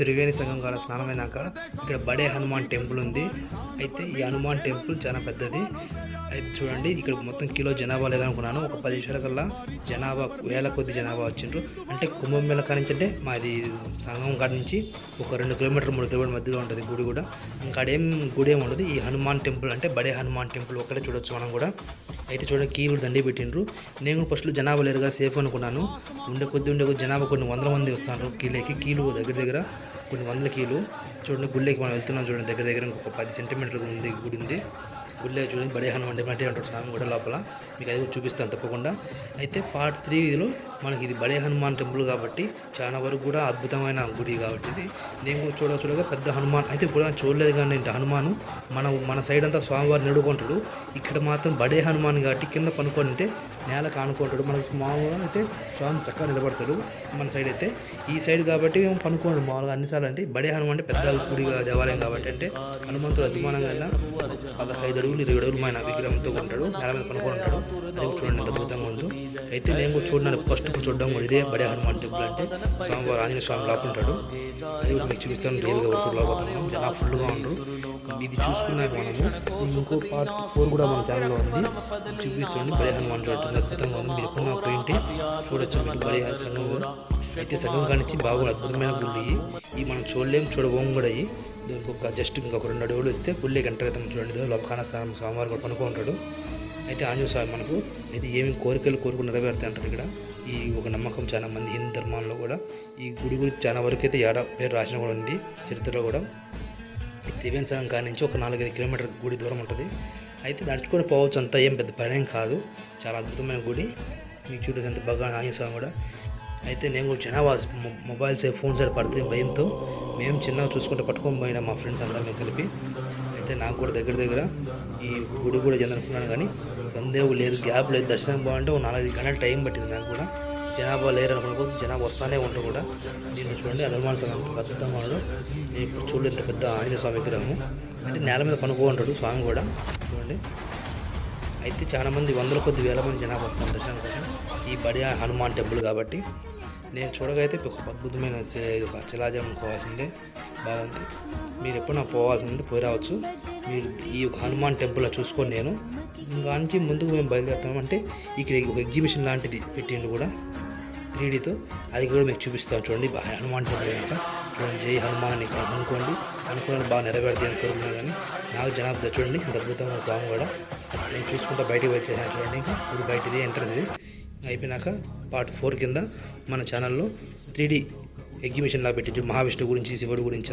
త్రివేణి సంఘం కాడ స్నానమైనాక ఇక్కడ బడే హనుమాన్ టెంపుల్ ఉంది. అయితే ఈ హనుమాన్ టెంపుల్ చాలా పెద్దది. అయితే చూడండి ఇక్కడ మొత్తం కిలో జనాభా లేదనుకున్నాను ఒక పది నిమిషాల కల్లా జనాభా వేల కొద్ది జనాభా వచ్చిండ్రు. అంటే కుంభమేళ కాడ నుంచి అంటే మాది సంఘం కాడ నుంచి ఒక రెండు కిలోమీటర్ మూడు కిలోమీటర్ మధ్యలో ఉంటుంది గుడి కూడా. ఇంకా ఏం గుడి ఏమి ఉండదు. ఈ హనుమాన్ టెంపుల్ అంటే బడే హనుమాన్ టెంపుల్ ఒక్కడే చూడొచ్చు మనం కూడా. అయితే చూడండి కీ దండి పెట్టిండ్రు. నేను కూడా ఫస్ట్లో జనాభా లేరుగా సేఫ్ అనుకున్నాను. ఉండే కొద్ది ఉండే కొద్ది జనాభా కొన్ని వందల మంది వస్తున్నారు కీలేకి. కీలు దగ్గర దగ్గర కొన్ని వందల కీలు. చూడండి గుళ్ళకి మనం వెళ్తున్నాం చూడండి దగ్గర దగ్గర ఇంకొక పది సెంటీమీటర్లు ఉంది గుడి ఉంది. గుళ్ళే చూడండి బడే హనుమాన్ టెంపుల్ అంటారు స్వామి కూడా లోపల. మీకు అది కూడా చూపిస్తాను తప్పకుండా. అయితే పార్ట్ త్రీ ఇదిలో మనకి ఇది బడే హనుమాన్ టెంపుల్ కాబట్టి చాలా వరకు కూడా అద్భుతమైన గుడి కాబట్టి ఇది. నేను కూడా చూడ చూడగా పెద్ద హనుమాన్. అయితే ఇప్పుడు చూడలేదు కానీ ఏంటి హనుమాను మన మన సైడ్ అంతా స్వామివారిని నడుకుంటాడు ఇక్కడ మాత్రం బడే హనుమాన్ కాబట్టి కింద పనుకొని ఉంటే నేలకు ఆనుకుంటాడు మనకు మామూలుగా అయితే స్వామి చక్కగా నిలబడతాడు. మన సైడ్ అయితే ఈ సైడ్ కాబట్టి మేము పనుకోండి మామూలుగా. అన్నిసార్లు అంటే బడే హనుమాన్ అంటే పెద్ద గుడి దేవాలయం కాబట్టి అంటే హనుమంతుడు అభిమానంగా పదహైదు అడుగులు ఇరవై అడుగులు ఆయన విగ్రహంతో ఉంటాడు. నేల మీద పనుకుంటాడు అది చూడండి ఎంత అద్భుతంగా ఉందో. అయితే నేను కూడా చూడడానికి ఫస్ట్ చూడడం కూడా ఇదే బడే హనుమాన్ టెంపుల్ అంటే. స్వామివారు ఆంజనేయ స్వామి లోపల అది కూడా మీకు చూపిస్తాను రియల్గా వస్తువులు లోపడుతున్నాం జనా ఫుల్గా ఉండరు. ఇది చూసుకున్నా మనము. ఇంకో పార్ట్ ఫోర్ కూడా మన ఛానల్లో ఉంది. చూపిస్తుంది బడే హనుమాన్ టెంపుల్ అద్భుతంగా ఉంది. మీరు ఎప్పుడు నాకు ఏంటి చూడొచ్చు మీరు బడే సంఘం అయితే సంఘం కానిచ్చి బాగా అద్భుతమైన గుడి ఇవి. మనం చూడలేం చూడబోం కూడా అయ్యి దీనికి ఒక జస్ట్ ఇంకొక రెండు అడుగులు వస్తే గుళ్ళకి ఎంటర్ అవుతాం చూడండి. ఇదిగో స్థానం స్వామివారు కూడా పనుకుంటాడు. అయితే ఆంజనేయ స్వామి మనకు అయితే ఏమి కోరికలు కోరుకుని నెరవేరుతాయి అంటారు ఇక్కడ? ఈ ఒక నమ్మకం చాలా మంది హిందూ ధర్మాల్లో కూడా ఈ గుడి గురించి చాలా వరకు అయితే ఏడా పేరు రాసిన కూడా ఉంది చరిత్రలో కూడా. త్రివేణి సంఘం కాడి నుంచి ఒక నాలుగైదు కిలోమీటర్ గుడి దూరం ఉంటుంది. అయితే నడుచుకొని పోవచ్చు అంతా ఏం పెద్ద పని ఏం కాదు చాలా అద్భుతమైన గుడి. మీకు చూడడానికి ఎంత బాగా ఆంజనేయ స్వామి కూడా. అయితే నేను కూడా జనాభా మొబైల్స్ ఫోన్స్ అని పడితే భయంతో మేము చిన్నగా చూసుకుంటే పట్టుకొని పోయినా మా ఫ్రెండ్స్ అందరం కలిపి. అయితే నాకు కూడా దగ్గర దగ్గర ఈ గుడి కూడా అనుకున్నాను కానీ సందేహం లేదు. గ్యాప్ లేదు. దర్శనం బాగుంటే ఒక నాలుగైదు గంటల టైం పట్టింది నాకు కూడా. జనాభా లేరు అనుకో జనాభా వస్తానే ఉంటారు కూడా. దీన్ని చూడండి. హనుమాన్ స్వామి అంత అద్భుతంగా నేను ఇప్పుడు చూడలేదు ఇంత పెద్ద ఆంజనేయ స్వామి విగ్రహము. అంటే నేల మీద పనుకో ఉంటాడు స్వామి కూడా. చూడండి. అయితే చాలా మంది వందల కొద్ది వేల మంది జనాభా వస్తారు దర్శనం కోసం. ఈ బడి హనుమాన్ టెంపుల్ కాబట్టి. నేను చూడగైతే ఒక అద్భుతమైన ఇది ఒక శిలాజలం పోవాల్సిందే బాగుంది. మీరు ఎప్పుడైనా పోవాల్సి ఉంటే పోయి రావచ్చు. మీరు ఈ యొక్క హనుమాన్ టెంపుల్లో చూసుకొని నేను. ఇంకా నుంచి ముందుకు మేము బయలుదేరుతాం అంటే ఇక్కడ ఒక ఎగ్జిబిషన్ లాంటిది పెట్టిండు కూడా త్రీడీతో అది కూడా మీకు చూపిస్తాను చూడండి. హనుమాన్ టెంపుల్ కనుక చూడండి జై హనుమాన్ అని అనుకోండి. అనుకోవడం బాగా నెరవేరుతుంది అని కానీ నాకు జనాభా చూడండి. ఎంత స్వామి కూడా. నేను చూసుకుంటా బయటికి వచ్చేసాను చూడండి ఇంకా. ఇప్పుడు బయటది ఎంట్రన్స్ ఇది. అయిపోయినాక పార్ట్ ఫోర్ కింద మన ఛానల్లో త్రీ ఎగ్జిబిషన్లా ఎగ్జిబిషన్ లా పెట్టి మహావిష్ణువు గురించి శివుడు గురించి